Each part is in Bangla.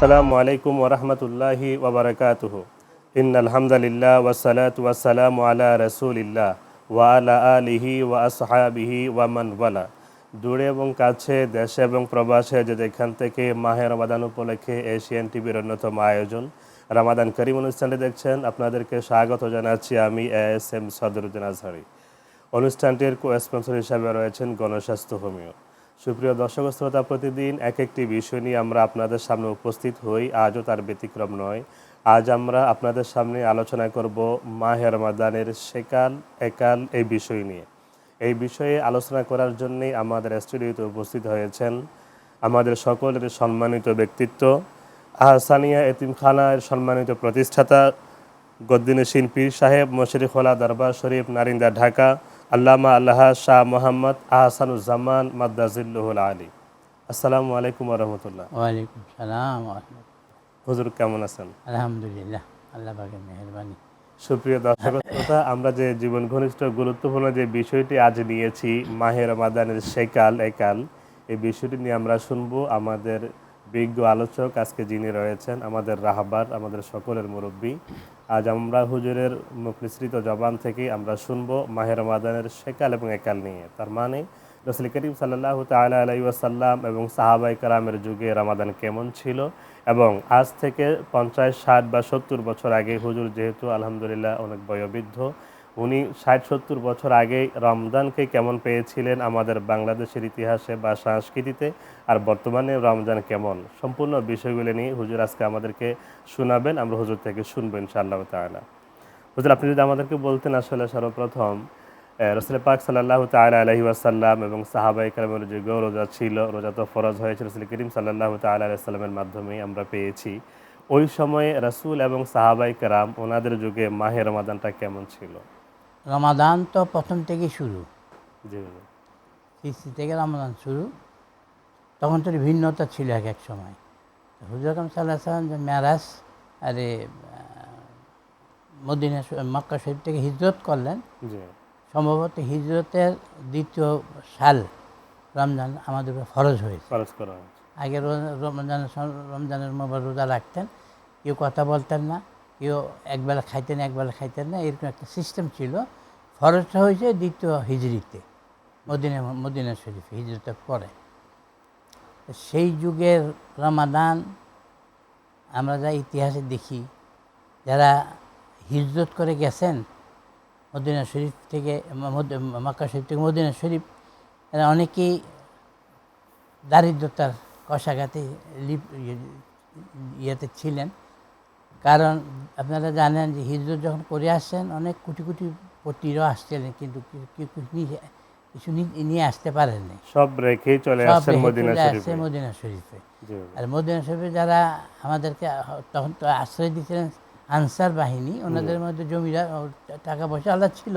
আসসালামু আলাইকুম ওরহমতুল্লাহি ওবরাকাতুহ ইন আলহামদুলিল্লাহ ওয়াসালাত ওয়াসালাম আলা রসুলিল্লাহ ওয়া আলা আলিহি ওয়া আসহাবিহি ওয়া মান ওয়ালা। দূরে এবং কাছে, দেশে এবং প্রবাসে যে যেখান থেকে মাহে রমাদান উপলক্ষে এশিয়ান টিভির অন্যতম আয়োজন, রামাদান করিম অনুষ্ঠানটি দেখছেন আপনাদেরকে স্বাগত জানাচ্ছি আমি এস এম সদরুদ্দিন আজহারি। অনুষ্ঠানটির কো স্পন্সর হিসাবে রয়েছেন গণস্বাস্থ্য হোমিও। সুপ্রিয় দর্শক শ্রোতা, প্রতিদিন এক একটি বিষয় নিয়ে আমরা আপনাদের সামনে উপস্থিত হই। আজও তার ব্যতিক্রম নয়। আজ আমরা আপনাদের সামনে আলোচনা করব মাহে রমাদানের সেকাল, একাল এই বিষয় নিয়ে। এই বিষয়ে আলোচনা করার জন্যই আমাদের স্টুডিওতে উপস্থিত হয়েছেন আমাদের সকলের সম্মানিত ব্যক্তিত্ব, আহসানিয়া এতিমখানার সম্মানিত প্রতিষ্ঠাতা গদ্দিনী শিল্পী সাহেব মশরিফলা দরবার শরীফ, নারিন্দা, ঢাকা আল্লামা আল্লাহ শাহ মোহাম্মদ আহসানুজ্জামান মাদ্দাজিল্লুহুল আলী। আসসালামু আলাইকুম রহমতুল্লাহ। ওয়ালাইকুম সালাম হুজুর কেমন আছেন? আলহামদুলিল্লাহ আল্লাহ পাকের মেহরবানি। সুপ্রিয় দর্শক শ্রোতা আমরা যে জীবন ঘনিষ্ঠ গুরুত্বপূর্ণ যে বিষয়টি আজ নিয়েছি মাহের রমাদানের সেকাল একাল এই বিষয়টি নিয়ে আমরা শুনব আমাদের বিজ্ঞ আলোচক আজকে যিনি রয়েছেন আমাদের রাহবার আমাদের সকলের মুরব্বী আজ আমরা হুজুরের মুখ নিঃসৃত জবান থেকে আমরা শুনব মাহের রমাদানের সেকাল এবং একাল নিয়ে। তার মানে রসুল করিম সাল্লাহ তাল এবং সাহাবাই কালামের যুগে রমাদান কেমন ছিল? এবং আজ থেকে পঞ্চাশ, ষাট বা সত্তর বছর আগে হুজুর যেহেতু আলহামদুলিল্লাহ অনেক বয়োবৃদ্ধ উনি ষাট সত্তর বছর আগে রমজানকে কেমন পেয়েছিলেন আমাদের বাংলাদেশের ইতিহাসে বা সংস্কৃতিতে? আর বর্তমানে রমজান কেমন? সম্পূর্ণ বিষয়গুলো নিয়ে হুজুর আজকে আমাদেরকে শোনাবেন, আমরা হুজুর থেকে শুনব ইনশাআল্লাহ তাআলা। হুজুর, আপনি যদি আমাদেরকে বলতেন আসলে সর্বপ্রথম রসুল পাক সাল্লাহ তালা আলহি আসাল্লাম এবং সাহাবাই কালামের যুগেও রোজা ছিল, রোজা তো ফরজ হয়েছে, রসুল করিম সাল্লাহ তালা আলাইসাল্লামের মাধ্যমেই আমরা পেয়েছি। ওই সময়ে রসুল এবং সাহাবাই কারাম ওনাদের যুগে মাহে রমাদানটা কেমন ছিল? রমাদান তো প্রথম থেকে শুরু। কিস্তি থেকে রমাদান শুরু। তখন তো ভিন্নতা ছিল এক এক সময়। হুজুর আকরম সাল্লাহ সাল্লাম যে মেরাজ আরে মদিনা মক্কা শরীফ থেকে হিজরত করলেন। সম্ভবত হিজরতের দ্বিতীয় সাল রমজান আমাদের উপর ফরজ হয়েছে। করা আগে রমজানের রমজানের মোবার রোজা রাখতেন। কেউ কথা বলতেন না। কেউ একবেলা খাইতেন একবেলা খাইতেন না, এরকম একটা সিস্টেম ছিল। ফরজটা হয়েছে দ্বিতীয় হিজড়িতে, মদিনা মদিনা শরীফ হিজরতের পরে। সেই যুগের রমাদান আমরা যা ইতিহাসে দেখি, যারা হিজরত করে গেছেন, মদিনা শরীফ থেকে মক্কা শরীফ থেকে মদিনা শরীফ এরা অনেকেই দারিদ্রতার কষাঘাতে ইয়ে- ইয়েতে ছিলেন। কারণ আপনারা জানেন যে হিজরত যখন করে আসছেন অনেক কোটি কোটি পতিরও আসছিলেন কিন্তু কিছু নিয়ে আসতে পারেননি সব রেখেই চলে আসছেন রেখে মদিনা চলে শরীফে। আসছে মদিনা শরীফে। আর মদিনা শরীফে যারা আমাদেরকে তখন তো আশ্রয় দিয়েছিলেন আনসার বাহিনী ওনাদের মধ্যে জমিরা টাকা পয়সা আলাদা ছিল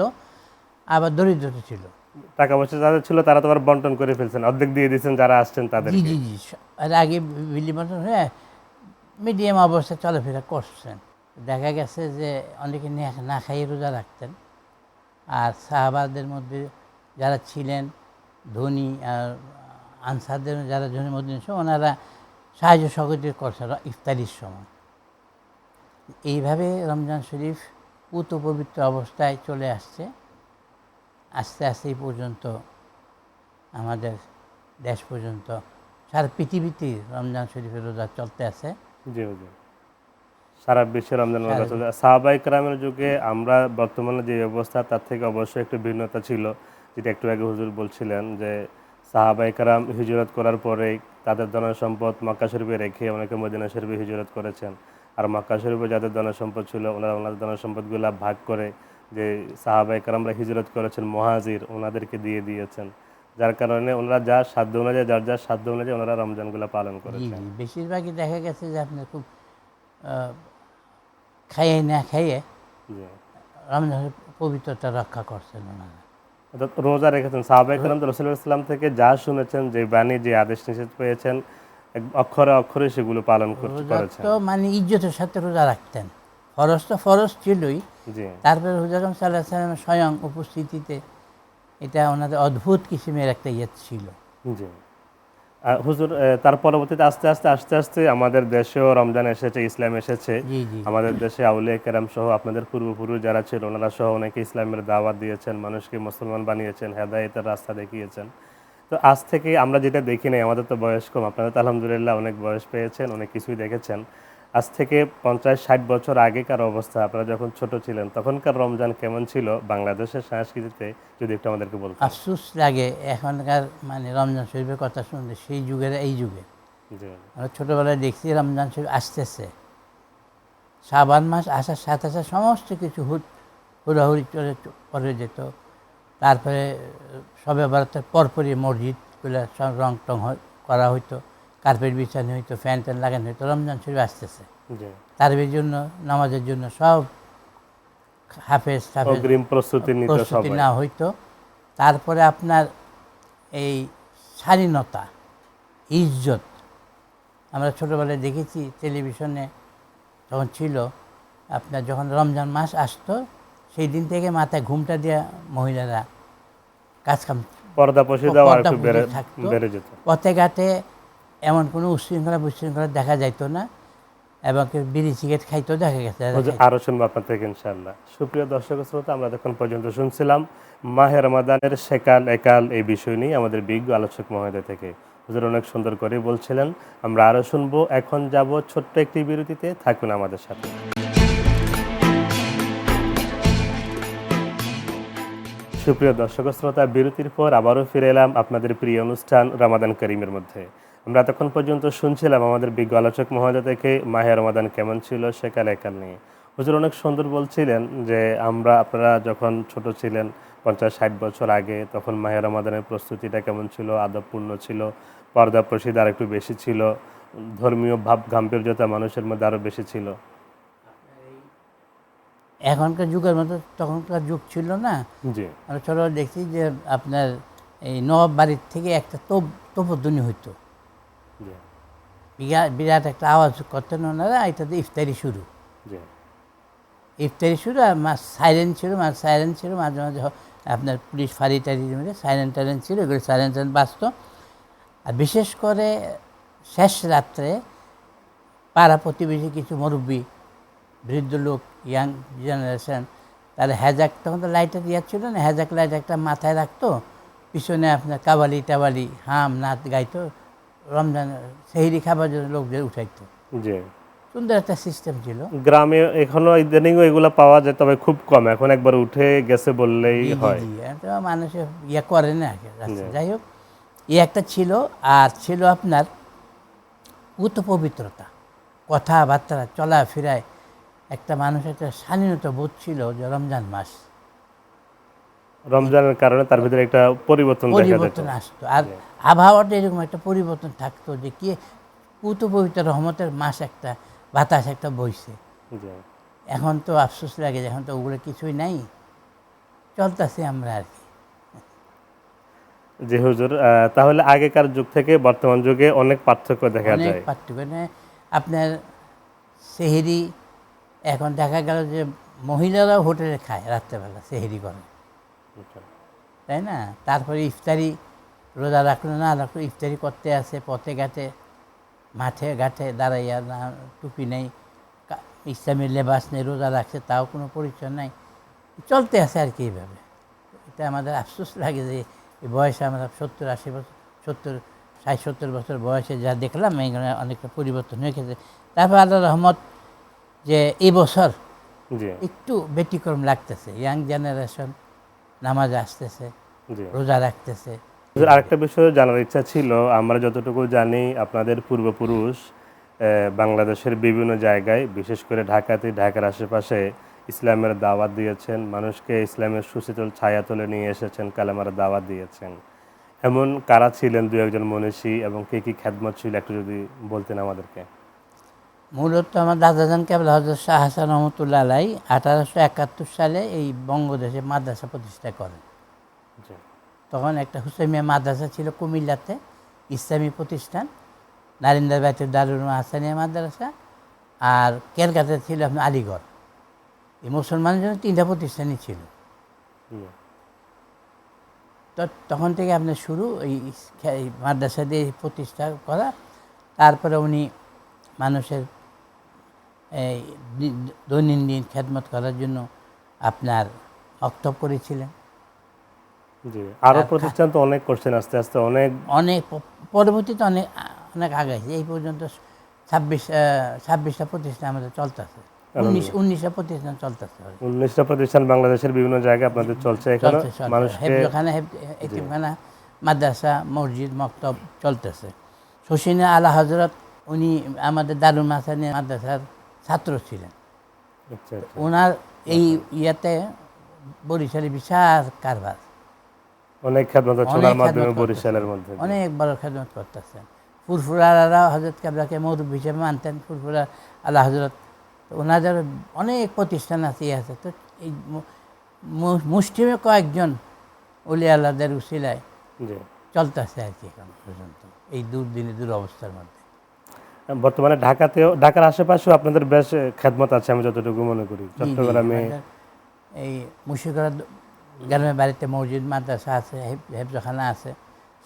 আবার দরিদ্রতা ছিল। টাকা পয়সা যাদের ছিল তারা তো আবার বন্টন করে ফেলছেন অর্ধেক দিয়ে দিয়েছেন যারা আসছেন তাদের জি জি জি আর আগে বিলি মতন হয়ে মিডিয়াম অবস্থায় চলাফেরা করছেন। দেখা গেছে যে অনেকে নে- খাইয়ে রোজা রাখতেন। আর সাহাবাদের মধ্যে যারা ছিলেন, ধনী আর আনসারদের যারা ধনী মধ্যে ওনারা সাহায্য সহযোগিতা করছেন ইফতারির সময়। এইভাবে রমজান শরীফ পুত পবিত্র অবস্থায় চলে আসছে। আস্তে আস্তে এই পর্যন্ত আমাদের দেশ পর্যন্ত সারা পৃথিবীতে রমজান শরীফের রোজা চলতে আছে। জি হুজুর সারা বিশ্বে রমজান রোজা চলে সাহাবাই কালামের যুগে আমরা বর্তমানে যে অবস্থা তার থেকে অবশ্যই একটু ভিন্নতা ছিল। যেটা একটু আগে হুজুর বলছিলেন যে সাহাবাই কালাম হিজরত করার পরে তাদের ধন সম্পদ মক্কা শরীফে রেখে অনেকে মদিনা শরীফে হিজরত করেছেন। আর মক্কা শরীফে যাদের ধন সম্পদ ছিল ওনারা ওনাদের ধন সম্পদগুলো ভাগ করে যে সাহাবাই কালামরা হিজরত করেছেন মহাজির ওনাদেরকে দিয়ে দিয়েছেন। যার কারণে ওনারা যা সাধ্য অনুযায়ী যার যার সাধ্য অনুযায়ী ওনারা রমজানগুলো পালন করেছেন। বেশিরভাগই দেখা গেছে যে আপনার খুব খাইয়ে না খাইয়ে রমজানের পবিত্রতা রক্ষা করছেন ওনারা। অর্থাৎ রোজা রেখেছেন। সাহাবাই কালাম ইসলাম থেকে যা শুনেছেন যে বাণী যে আদেশ নিষেধ পেয়েছেন অক্ষরে অক্ষরে সেগুলো পালন কর- করেছেন তো মানে ইজ্জতের সাথে রোজা রাখতেন। ফরজ তো ফরজ ছিলই। তারপরে হুজারম সাল্লাহ সাল্লামের স্বয়ং উপস্থিতিতে এটা ওনাদের অদ্ভুত কিসিমের একটা ইয়ে ছিল। জি। হুজুর তার পরবর্তীতে আস্তে আস্তে আস্তে আস্তে আমাদের দেশেও রমজান এসেছে ইসলাম এসেছে। আমাদের দেশে আউলিয়া কেরাম সহ আপনাদের পূর্বপুরুষ যারা ছিল ওনারা সহ অনেকে ইসলামের দাওয়াত দিয়েছেন মানুষকে মুসলমান বানিয়েছেন হেদায়েতের রাস্তা দেখিয়েছেন। তো আজ থেকে আমরা যেটা দেখি নাই আমাদের তো বয়স কম আপনারা তো আলহামদুলিল্লাহ অনেক বয়স পেয়েছেন অনেক কিছুই দেখেছেন। আজ থেকে পঞ্চাশ ষাট বছর আগেকার অবস্থা আপনারা যখন ছোট ছিলেন তখনকার রমজান কেমন ছিল বাংলাদেশের সংস্কৃতিতে যদি একটু আমাদেরকে বলতেন? আফসোস লাগে এখনকার মানে রমজান শরীফের কথা শুনতে সেই যুগের এই যুগে। আমরা ছোটোবেলায় দেখছি রমজান শরীফ আসতেছে। শ্রাবণ মাস আসার সাথে সাথে সমস্ত কিছু হুট হুড়াহুড়ি চলে পরে যেত। তারপরে সবে বারাতের পরপরই মসজিদগুলো সব রং টং করা হইতো। কার্পেট বিছানো হইতো ফ্যান ট্যান লাগানো হইতো রমজান শরীফ আসতেছে। তারপরের জন্য নামাজের জন্য সব হাফেজ হাফেজ প্রস্তুতি সবাই হইতো। তারপরে আপনার এই স্বাধীনতা ইজ্জত আমরা ছোটোবেলায় দেখেছি টেলিভিশনে যখন ছিল আপনার যখন রমজান মাস আসতো সেই দিন থেকে মাথায় ঘুমটা দেওয়া মহিলারা পর্দা পশি দেওয়া আর পর্দা যেত। পথে ঘাটে এমন কোনো উচ্ছৃঙ্খলা বিশৃঙ্খলা দেখা যাইত না এবং বিড়ি সিগারেট খাইতেও দেখা গেছে হুজুর, আরও শুনব আপনার থেকে ইনশাল্লাহ সুপ্রিয় দর্শক শ্রোতা আমরা এখন পর্যন্ত শুনছিলাম মাহে রমাদানের সেকাল একাল এই বিষয় নিয়ে আমাদের বিজ্ঞ আলোচক মহোদয় থেকে। হুজুর অনেক সুন্দর করে বলছিলেন আমরা আরও শুনব। এখন যাব ছোট্ট একটি বিরতিতে থাকুন আমাদের সাথে। সুপ্রিয় দর্শক শ্রোতা বিরতির পর আবারও ফিরে এলাম আপনাদের প্রিয় অনুষ্ঠান রমাদান করিমের মধ্যে। আমরা এতক্ষণ পর্যন্ত শুনছিলাম আমাদের বিজ্ঞ আলোচক মহোদয় থেকে মাহে রমাদান কেমন ছিল সেকাল একাল নিয়ে হুজুর অনেক সুন্দর বলছিলেন যে আমরা আপনারা যখন ছোট ছিলেন পঞ্চাশ ষাট বছর আগে তখন মাহে রমাদানের প্রস্তুতিটা কেমন ছিল আদবপূর্ণ ছিল পর্দা প্রসিদ্ধ আর একটু বেশি ছিল ধর্মীয় ভাব গাম্ভীর্যতা মানুষের মধ্যে আরও বেশি ছিল। এখনকার যুগের মতো তখনকার যুগ ছিল না। জি। আমরা ছোটো দেখছি যে আপনার এই নবাব বাড়ির থেকে একটা তোপ তোপধ্বনি হইতো। বিরাট বিরাট একটা আওয়াজ করতেন ওনারা এটাতে ইফতারি শুরু ইফতারি শুরু আর মাছ সাইলেন ছিল মাছ সাইলেন ছিল মাঝে মাঝে আপনার পুলিশ ফাঁড়ি টাড়ি মিলে সাইলেন টাইলেন ছিল এগুলো সাইলেন টাইলেন বাঁচত আর বিশেষ করে শেষ রাত্রে পাড়া প্রতিবেশী কিছু মুরব্বী বৃদ্ধ লোক ইয়াং জেনারেশন তাহলে হ্যাজাক তখন তো লাইটার ইয়া ছিল না হ্যাজাক লাইট একটা মাথায় রাখতো পিছনে আপনার কাবালি টাবালি হাম নাচ গাইতো রমজান সেহরি খাবার জন্য লোকদের উঠাইতো। জি। সুন্দর একটা সিস্টেম ছিল। গ্রামে এখনও ইদানিং এগুলো পাওয়া যায় তবে খুব কম। এখন একবার উঠে গেছে বললেই হয়। মানুষে ইয়ে করে না যাই হোক এই একটা ছিল আর ছিল আপনার উত পবিত্রতা কথাবার্তা চলাফেরায় একটা মানুষ একটা স্বাধীনতা বোধ ছিল যে রমজান মাস। রমজানের কারণে তার ভিতরে একটা পরিবর্তন পরিবর্তন আসতো। আর আবহাওয়াটা এরকম একটা পরিবর্তন থাকতো যে কি পুত পবিত্র রহমতের মাস একটা বাতাস একটা বইছে। এখন তো আফসোস লাগে এখন তো ওগুলো কিছুই নাই চলতেছি আমরা আর কি। জি হুজুর তাহলে আগেকার যুগ থেকে বর্তমান যুগে অনেক পার্থক্য দেখা যায়। পার্থক্য মানে আপনার সেহেরি এখন দেখা গেল যে মহিলারাও হোটেলে খায় রাত্রেবেলা সেহেরি করে। আচ্ছা। তাই না? তারপরে ইফতারি রোজা রাখল না রাখল ইফতারি করতে আসে পথে ঘাটে মাঠে ঘাটে দাঁড়াইয়া না টুপি নেই ইসলামের লেবাস নেই রোজা রাখছে তাও কোনো পরিচয় নাই। চলতে আছে আর কি এইভাবে। এটা আমাদের আফসোস লাগে যে এই বয়সে আমরা সত্তর আশি বছর সত্তর ষাট সত্তর বছর বয়সে যা দেখলাম এইগুলো অনেকটা পরিবর্তন হয়ে গেছে। তারপর আল্লাহ রহমত যে এই বছর একটু ব্যতিক্রম লাগতেছে। ইয়াং জেনারেশন নামাজ আসতেছে রোজা রাখতেছে। আরেকটা বিষয় জানার ইচ্ছা ছিল। আমরা যতটুকু জানি, আপনাদের পূর্বপুরুষ বাংলাদেশের বিভিন্ন জায়গায়, বিশেষ করে ঢাকাতে, ঢাকার আশেপাশে ইসলামের দাওয়াত দিয়েছেন, মানুষকে ইসলামের সুশীতল ছায়া তুলে নিয়ে এসেছেন, কালেমার দাওয়াত দিয়েছেন। এমন কারা ছিলেন দু একজন মনীষী এবং কে কী খ্যাদমত ছিল, একটু যদি বলতেন আমাদেরকে। মূলত আমার দাদাজান কেবল হজরত শাহ হাসান রহমতুল্লাহ আলাই আঠারোশো একাত্তর সালে এই বঙ্গদেশে মাদ্রাসা প্রতিষ্ঠা করেন। তখন একটা হুসাইমিয়া মাদ্রাসা ছিল কুমিল্লাতে ইসলামী প্রতিষ্ঠান নারিন্দার বাইতের দারুল হাসানিয়া মাদ্রাসা আর কেরকাতে ছিল আপনার আলিগড়। এই মুসলমানের জন্য তিনটা প্রতিষ্ঠানই ছিল। তো- তখন থেকে আপনার শুরু এই মাদ্রাসা দিয়ে প্রতিষ্ঠা করা। তারপরে উনি মানুষের এই দৈনন্দিন খেদমত করার জন্য আপনার বক্তব্য করেছিলেন। জি। আরও প্রতিষ্ঠান তো অনেক করছেন আস্তে আস্তে অনেক অনেক পরবর্তীতে অনেক অনেক আগাইছে। এই পর্যন্ত ছাব্বিশ ছাব্বিশটা প্রতিষ্ঠান আমাদের চলতেছে। উনিশ উনিশটা প্রতিষ্ঠান চলতেছে উনিশটা প্রতিষ্ঠান বাংলাদেশের বিভিন্ন জায়গায় আপনাদের চলছে এখানে। হেফজখানা এতিমখানা মাদ্রাসা মসজিদ মক্তব চলতেছে। শশিনা আলা হজরত উনি আমাদের দারুল মাসানি মাদ্রাসার ছাত্র ছিলেন। আচ্ছা আচ্ছা। ওনার এই ইয়াতে বরিশালে বিশাল কারবার। অনেক খেদমত অনেক মাধ্যমে বরিশালের মধ্যে। অনেক বড় খেদমত করতেছেন। ফুরফুরারা হজরত কাবলাকে মৌরব হিসেবে মানতেন ফুরফুরা আল্লাহ হজরত ওনাদের অনেক প্রতিষ্ঠান আছে ইয়ে আছে। তো এই মু- মু- মুষ্টিমে কয়েকজন অলি আল্লাহদের উশিলায় চলতেছে আর কি এখন পর্যন্ত এই দুর্দিনে দুরবস্থার মধ্যে। বর্তমানে ঢাকাতেও ঢাকার আশেপাশেও আপনাদের বেশ খেদমত আছে আমি যতটুকু মনে করি। চট্টগ্রামে এই মুর্শিদগড় গ্রামের বাড়িতে মসজিদ মাদ্রাসা আছে হেফ- হেফজখানা আছে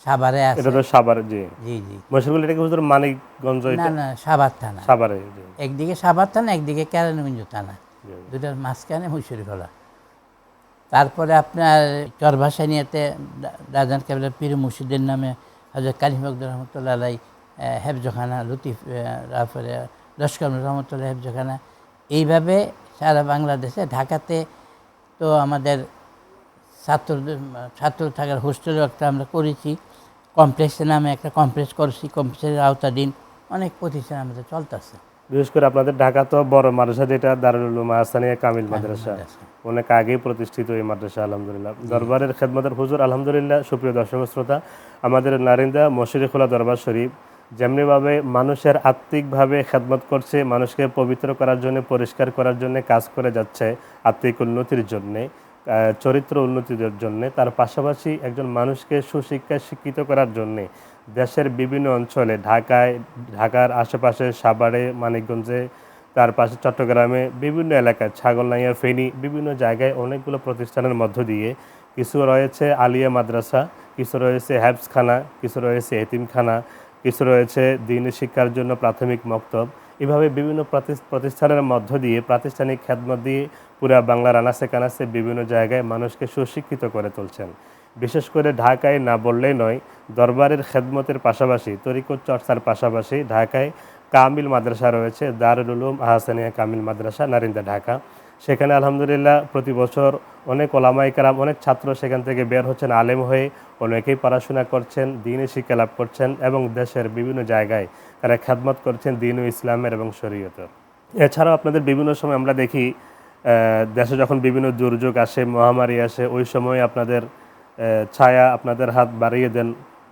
সাভারে আছে। এটা তো সাভার জি। জি জি। মশগুল এটা কি হুজুর মানিকগঞ্জ না না সাভার থানা। সাভারে একদিকে সাভার থানা একদিকে কেরানীগঞ্জ থানা। দুটার মাঝখানে মুসুরিখোলা তারপরে আপনার চরভাসানিয়াতে রাজান কেবলের পীর মুর্শিদের নামে হজরত কালিম মকদুর রহমতুল্লাহ আলাই হেফজখানা লতিফ তারপরে লস্কর রহমতুল্লাহ হেফজখানা। এইভাবে সারা বাংলাদেশে ঢাকাতে তো আমাদের ছাত্রদের ছাত্র থাকার হোস্টেলও একটা আমরা করেছি। কমপ্লেক্সের নামে একটা কমপ্লেক্স করেছি কমপ্লেক্সের আওতাধীন। অনেক প্রতিষ্ঠান আমাদের চলতেছে। বিশেষ করে আপনাদের ঢাকা তো বড় মাদ্রাসা যেটা দারুল উলুম আহসানিয়া কামিল মাদ্রাসা। অনেক আগেই প্রতিষ্ঠিত এই মাদ্রাসা আলহামদুলিল্লাহ। দরবারের খেদমতের হুজুর আলহামদুলিল্লাহ সুপ্রিয় দর্শক শ্রোতা আমাদের নারিন্দা মশিরিখোলা দরবার শরীফ যেমনিভাবে মানুষের আত্মিকভাবে খেদমত করছে মানুষকে পবিত্র করার জন্য পরিষ্কার করার জন্য কাজ করে যাচ্ছে আত্মিক উন্নতির জন্যে। চরিত্র উন্নতির জন্য, তার পাশাপাশি একজন মানুষকে সুশিক্ষায় শিক্ষিত করার জন্যে দেশের বিভিন্ন অঞ্চলে, ঢাকায়, ঢাকার আশেপাশে সাভারে, মানিকগঞ্জে, তার পাশে চট্টগ্রামে, বিভিন্ন এলাকায়, ছাগলনাইয়া, ফেনী, বিভিন্ন জায়গায় অনেকগুলো প্রতিষ্ঠানের মধ্য দিয়ে কিছু রয়েছে আলিয়া মাদ্রাসা, কিছু রয়েছে হ্যাবসখানা কিছু রয়েছে এতিমখানা, কিছু রয়েছে দিনী শিক্ষার জন্য প্রাথমিক মক্তব। এভাবে বিভিন্ন প্রতিষ্ঠানের মধ্য দিয়ে প্রাতিষ্ঠানিক খ্যাতমত দিয়ে পুরা বাংলার আনাসে কানাসে বিভিন্ন জায়গায় মানুষকে সুশিক্ষিত করে তুলছেন। বিশেষ করে ঢাকায় না বললেই নয়, দরবারের খেদমতের পাশাপাশি তরিকত চর্চার পাশাপাশি ঢাকায় কামিল মাদ্রাসা রয়েছে, দারুল উলুম আহসানিয়া কামিল মাদ্রাসা, নারিন্দা ঢাকা। সেখানে আলহামদুলিল্লাহ প্রতি বছর অনেক ওলামাই কারাম, অনেক ছাত্র সেখান থেকে বের হচ্ছেন, আলেম হয়ে অনেকেই পড়াশোনা করছেন দিনই শিক্ষা লাভ করছেন এবং দেশের বিভিন্ন জায়গায় তারা খেদমত করছেন দিন ইসলামের এবং শরীয়তের। এছাড়াও আপনাদের বিভিন্ন সময় আমরা দেখি দেশে যখন বিভিন্ন দুর্যোগ আসে, মহামারী আসে, ওই সময় আপনাদের ছায়া আপনাদের হাত বাড়িয়ে দেন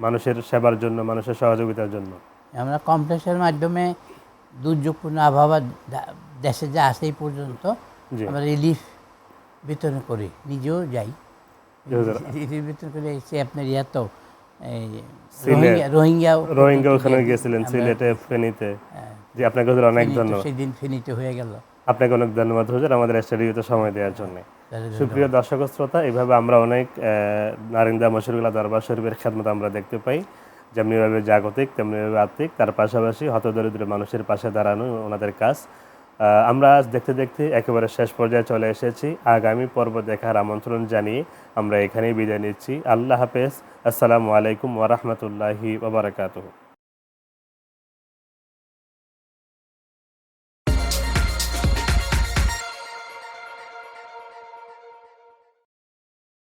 মানুষের সেবার জন্য, মানুষের সহযোগিতার জন্য। আমরা কমপ্লেক্সের মাধ্যমে দুর্যোগপূর্ণ আবহাওয়া দেশে যা আছে এই পর্যন্ত আমরা রিলিফ বিতরণ করি নিজেও যাই। রিলিফ বিতরণ করে এসে আপনার ইয়া তো রোহিঙ্গা রোহিঙ্গা ওখানে গিয়েছিলেন সিলেটে ফেনীতে। জি আপনাকে অনেক ধন্যবাদ। সেদিন ফিনিতে হয়ে গেল। আপনাকে অনেক ধন্যবাদ হুজুর আমাদের স্টুডিওতে সময় দেওয়ার জন্য। সুপ্রিয় দর্শক শ্রোতা এইভাবে আমরা অনেক নারিন্দা মশরুল্লাহ দরবার শরীফের খেদমত আমরা দেখতে পাই। যেমনিভাবে জাগতিক তেমনিভাবে আত্মিক তার পাশাপাশি হতদরিদ্র মানুষের পাশে দাঁড়ানো ওনাদের কাজ। আমরা আজ দেখতে দেখতে একেবারে শেষ পর্যায়ে চলে এসেছি। আগামী পর্ব দেখার আমন্ত্রণ জানিয়ে আমরা এখানেই বিদায় নিচ্ছি। আল্লাহ হাফেজ। আসসালামু আলাইকুম ওরহমতুল্লাহি ওবরাকাতুহ